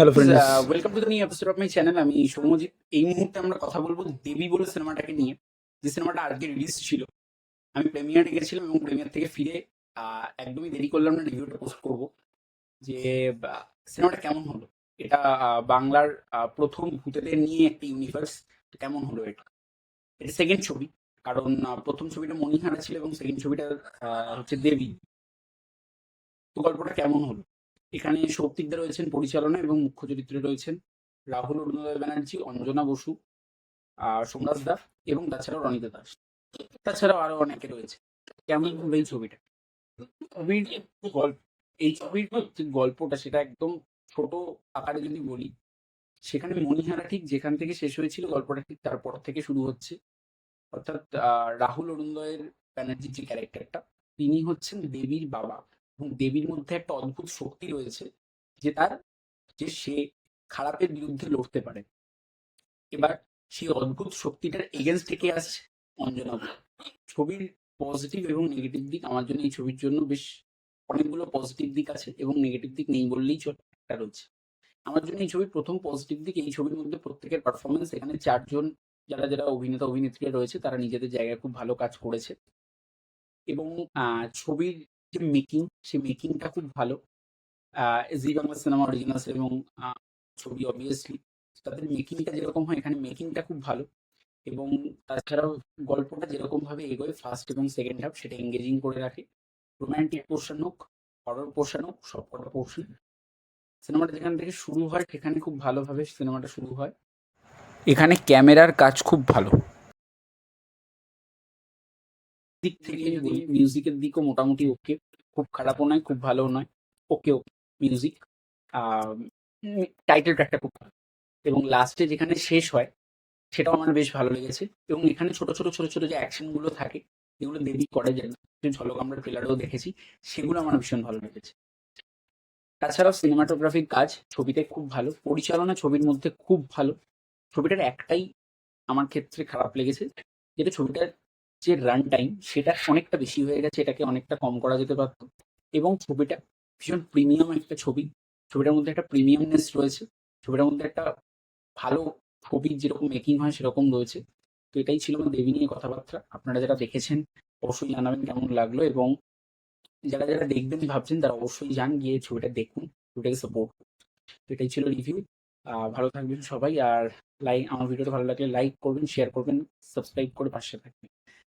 Hello friends welcome to the new episode of my channel আমি সৌমজিৎ এই মুহূর্তে আমরা কথা বলব দেবী বলে সিনেমাটাকে নিয়ে। যে সিনেমাটা আজকে রিলিজ ছিল। আমি প্রেমিয়ারে গেছিলাম এবং প্রেমিয়ার থেকে ফিরে একদমই দেরি করলাম না রিভিউটা পোস্ট করব। যে সিনেমাটা কেমন হলো? এটা বাংলার প্রথম ভূতেদের নিয়ে একটি ইউনিভার্স কেমন হলো এটা? এটা সেকেন্ড ছবি। কারণ প্রথম ছবিটা মণিহারা ছিল এবং সেকেন্ড ছবিটা হচ্ছে দেবী। তো গল্পটা কেমন হলো? এখানে সৌপ্তিকদা রয়েছেন পরিচালনা এবং মুখ্য চরিত্রে রয়েছেন রাহুল, অরুণোদয় ব্যানার্জি, অঞ্জনা বসু, আর সোমরাজ দা এবং তাছাড়াও রনিতা দাস। তাছাড়াও আরও অনেকে রয়েছে। কেমন হবে এই ছবিটা? ছবির গল্প, এই ছবির গল্পটা সেটা একদম ছোট আকারে যদি বলি, সেখানে মণিহারা ঠিক যেখান থেকে শেষ হয়েছিল, গল্পটা ঠিক তারপর থেকে শুরু হচ্ছে। অর্থাৎ রাহুল, অরুণোদয়ের ব্যানার্জির যে ক্যারেক্টারটা, তিনি হচ্ছেন দেবীর বাবা। এবং দেবীর মধ্যে একটা অদ্ভুত শক্তি রয়েছে যে তার, যে সে খারাপের বিরুদ্ধে লড়তে পারে। এবার সেই অদ্ভুত শক্তিটার এগেনস্টে কে আসছে অঞ্জনা ছবির পজিটিভ এবং নেগেটিভ দিক আমার জন্য এই ছবির জন্য বেশ অনেকগুলো পজিটিভ দিক আছে এবং নেগেটিভ দিক নেই বললেই একটা রয়েছে। আমার জন্য এই ছবির প্রথম পজিটিভ দিক, এই ছবির মধ্যে প্রত্যেকের পারফরমেন্স এখানে চারজন যারা যারা অভিনেতা অভিনেত্রীরা রয়েছে, তারা নিজেদের জায়গায় খুব ভালো কাজ করেছে। এবং ছবির যে মেকিং সেই মেকিংটা খুব ভালো। জি বাংলা সিনেমা অরিজিনালস এবং ছবি অবভিয়াসলি তাদের মেকিংটা যেরকম হয়, এখানে মেকিংটা খুব ভালো। এবং তাছাড়াও গল্পটা যেরকম ভাবে এগোয় ফার্স্ট এবং সেকেন্ড হাফ সেটা এঙ্গেজিং করে রাখে। রোম্যান্টিক পোর্শন হোক হরর পোর্শন হোক সবকটা পোর্শন সিনেমাটা যেখান থেকে শুরু হয়, সেখানে খুব ভালোভাবে সিনেমাটা শুরু হয়। এখানে ক্যামেরার কাজ খুব ভালো। দিক থেকে যদি মিউজিকের দিকও মোটামুটি ওকে খুব খারাপও নয় খুব ভালো নয় ওকে ওকে মিউজিক টাইটেল ট্র্যাকটা খুব ভালো। এবং লাস্টে যেখানে শেষ হয় সেটাও আমার বেশ ভালো লেগেছে। এবং এখানে ছোট ছোট ছোট ছোট যে অ্যাকশনগুলো থাকে যেগুলো দেরি করে যায় না যে ঝলক আমরা ট্রেলারেও দেখেছি সেগুলো আমার ভীষণ ভালো লেগেছে। তাছাড়াও সিনেমাটোগ্রাফির কাজ ছবিতে খুব ভালো পরিচালনা ছবির মধ্যে খুব ভালো। ছবিটার একটাই আমার ক্ষেত্রে খারাপ লেগেছে যেটা ছবিটার যে রান টাইম সেটা অনেকটা বেশি হয়ে গেছে, এটাকে অনেকটা কম করা যেতে পারতো। এবং ছবিটা ভীষণ প্রিমিয়াম একটা ছবি। ছবিটার মধ্যে একটা প্রিমিয়ামনেস রয়েছে। ছবিটার মধ্যে একটা ভালো ছবির যেরকম মেকিং হয় সেরকম রয়েছে। তো এটাই ছিল আমার দেবী নিয়ে কথাবার্তা। আপনারা যারা দেখেছেন, অবশ্যই জানাবেন কেমন লাগল এবং যারা যারা দেখবেন ভাবছেন, তারা অবশ্যই যান গিয়ে ছবিটা দেখুন, ছবিটাকে সাপোর্ট তো এটাই ছিল রিভিউ ভালো থাকবেন সবাই আর লাইক আমার ভিডিওটা ভালো লাগলে লাইক করবেন শেয়ার করবেন সাবস্ক্রাইব করে পাশে থাকবেন।